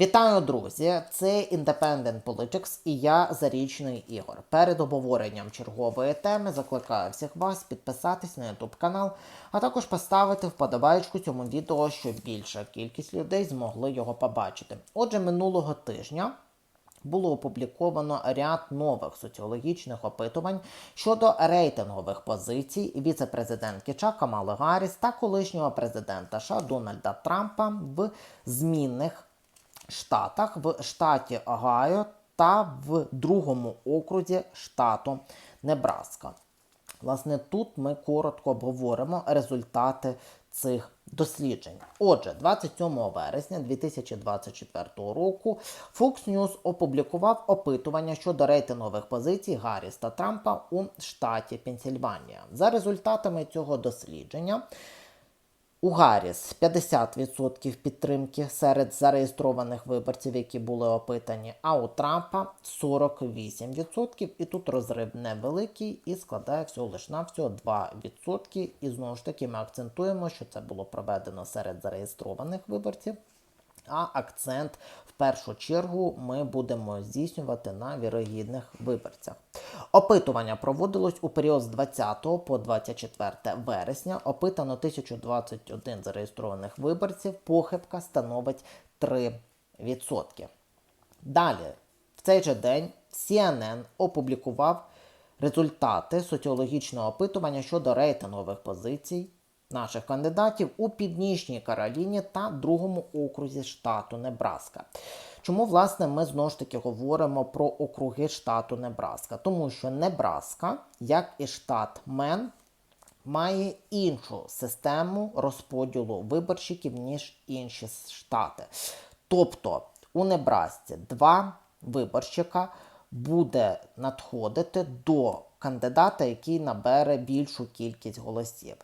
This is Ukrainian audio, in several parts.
Вітаю, друзі! Це Independent Politics і я Зарічний Ігор. Перед обговоренням чергової теми закликаю всіх вас підписатись на YouTube канал, а також поставити вподобайку цьому відео, щоб більша кількість людей змогли його побачити. Отже, минулого тижня. Було опубліковано ряд нових соціологічних опитувань щодо рейтингових позицій віце-президентки США Камали Гарріс та колишнього президента США Дональда Трампа в змінних штатах в штаті Огайо та в другому окрузі штату Небраска. Власне, тут ми коротко обговоримо результати цих досліджень. Отже, 27 вересня 2024 року Fox News опублікував опитування щодо рейтингових позицій Гарріс та Трампа у штаті Пенсільванія. За результатами цього дослідження. У Гарріс 50% підтримки серед зареєстрованих виборців, які були опитані, а у Трампа 48%. І тут розрив невеликий і складає всього лиш на всього 2%. І знову ж таки ми акцентуємо, що це було проведено серед зареєстрованих виборців. А акцент в першу чергу ми будемо здійснювати на вірогідних виборцях. Опитування проводилось у період з 20 по 24 вересня. Опитано 1021 зареєстрованих виборців. Похибка становить 3%. Далі, в цей же день, CNN опублікував результати соціологічного опитування щодо рейтингових позицій наших кандидатів у Північній Кароліні та другому окрузі штату Небраска. Чому, власне, ми знову ж таки говоримо про округи штату Небраска? Тому що Небраска, як і штат Мен, має іншу систему розподілу виборщиків, ніж інші штати. Тобто у Небрасці два виборщика буде надходити до кандидата, який набере більшу кількість голосів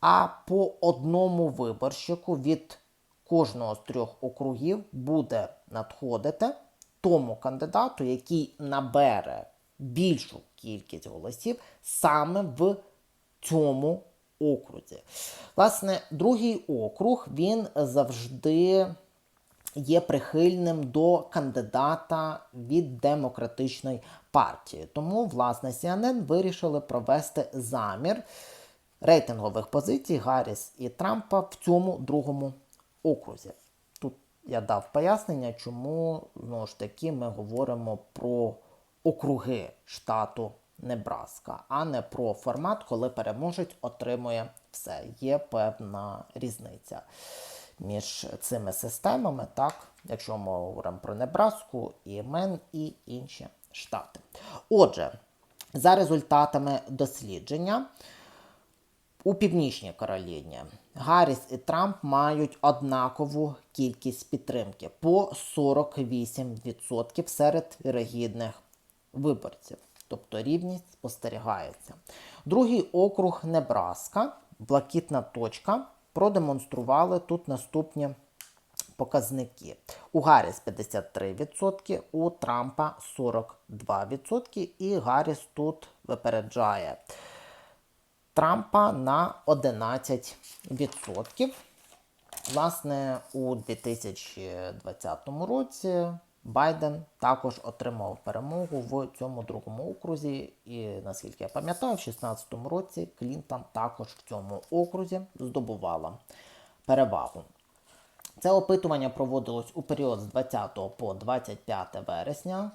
а по одному виборщику від кожного з трьох округів буде надходити тому кандидату, який набере більшу кількість голосів саме в цьому окрузі. Власне, другий округ він завжди є прихильним до кандидата від демократичної партії. Тому, власне, CNN вирішили провести замір рейтингових позицій Гарріс і Трампа в цьому другому окрузі. Я дав пояснення, чому знову ж таки ми говоримо про округи штату Небраска, а не про формат, коли переможець отримує все. Є певна різниця між цими системами, так, якщо ми говоримо про Небраску, і Мен і інші штати. Отже, за результатами дослідження. У Північній Кароліні Гарріс і Трамп мають однакову кількість підтримки по 48% серед вірогідних виборців. Тобто рівність спостерігається. Другий округ Небраска, блакитна точка, продемонстрували тут наступні показники. У Гарріс 53%, у Трампа 42%, і Гарріс тут випереджає. Трампа на 11%. Власне, у 2020 році Байден також отримав перемогу в цьому другому окрузі. І наскільки я пам'ятаю, в 2016 році Клінтон також в цьому окрузі здобувала перевагу. Це опитування проводилось у період з 20 по 25 вересня.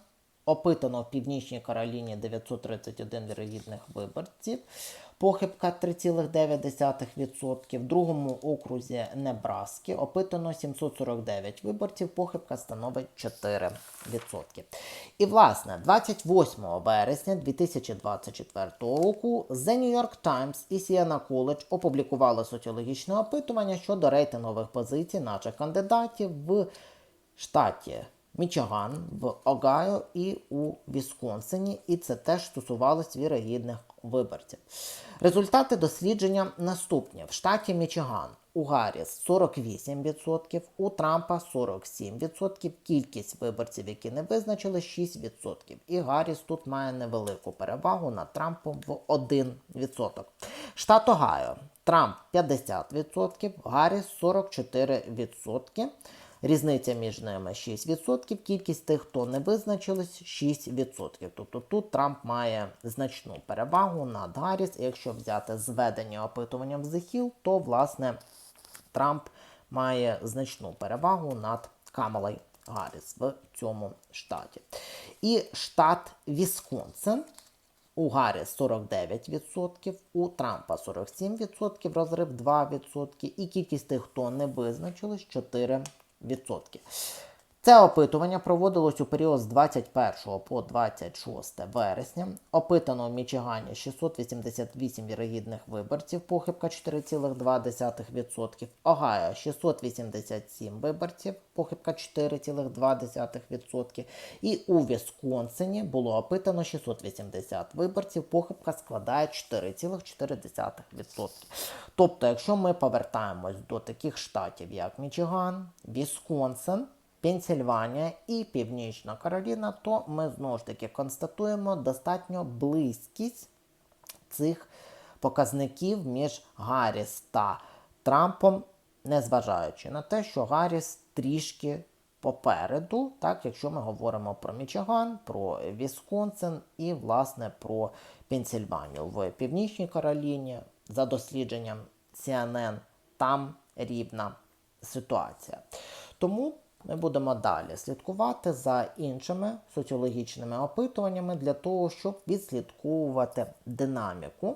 Опитано в Північній Кароліні 931 вірогідних виборців похибка 3,9%. В другому окрузі Небраски опитано 749 виборців, похибка становить 4%. І, власне, 28 вересня 2024 року The New York Times і Siena College опублікували соціологічне опитування щодо рейтингових позицій наших кандидатів в штаті. Мічиган, в Огайо і у Вісконсині, і це теж стосувалось вірогідних виборців. Результати дослідження наступні: в штаті Мічиган у Гарріс 48%, у Трампа 47%, кількість виборців, які не визначили, 6%. І Гарріс тут має невелику перевагу над Трампом в 1%. Штат Огайо. Трамп 50%, Гарріс 44%. Різниця між ними 6%, кількість тих, хто не визначились, 6%. Тобто тут Трамп має значну перевагу над Гарріс. Якщо взяти зведення опитування в Hill, то власне Трамп має значну перевагу над Камалою Гарріс в цьому штаті. І штат Вісконсин. У Гарріс 49%, у Трампа 47%, розрив 2%, і кількість тих, хто не визначились, 4% відсотки. Це опитування проводилось у період з 21 по 26 вересня. Опитано в Мічигані 688 вірогідних виборців, похибка 4,2%, Огайо 687 виборців, похибка 4,2%. І у Вісконсині було опитано 680 виборців, похибка складає 4,4%. Тобто, якщо ми повертаємось до таких штатів, як Мічиган, Вісконсин, Пенсільванія і Північна Кароліна, то ми знову ж таки констатуємо достатньо близькість цих показників між Гарріс та Трампом, незважаючи на те, що Гарріс трішки попереду, так, якщо ми говоримо про Мічиган, про Вісконсин і, власне, про Пенсільванію в Північній Кароліні, за дослідженням CNN, там рівна ситуація. Тому ми будемо далі слідкувати за іншими соціологічними опитуваннями для того, щоб відслідковувати динаміку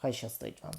Хай щастить вам!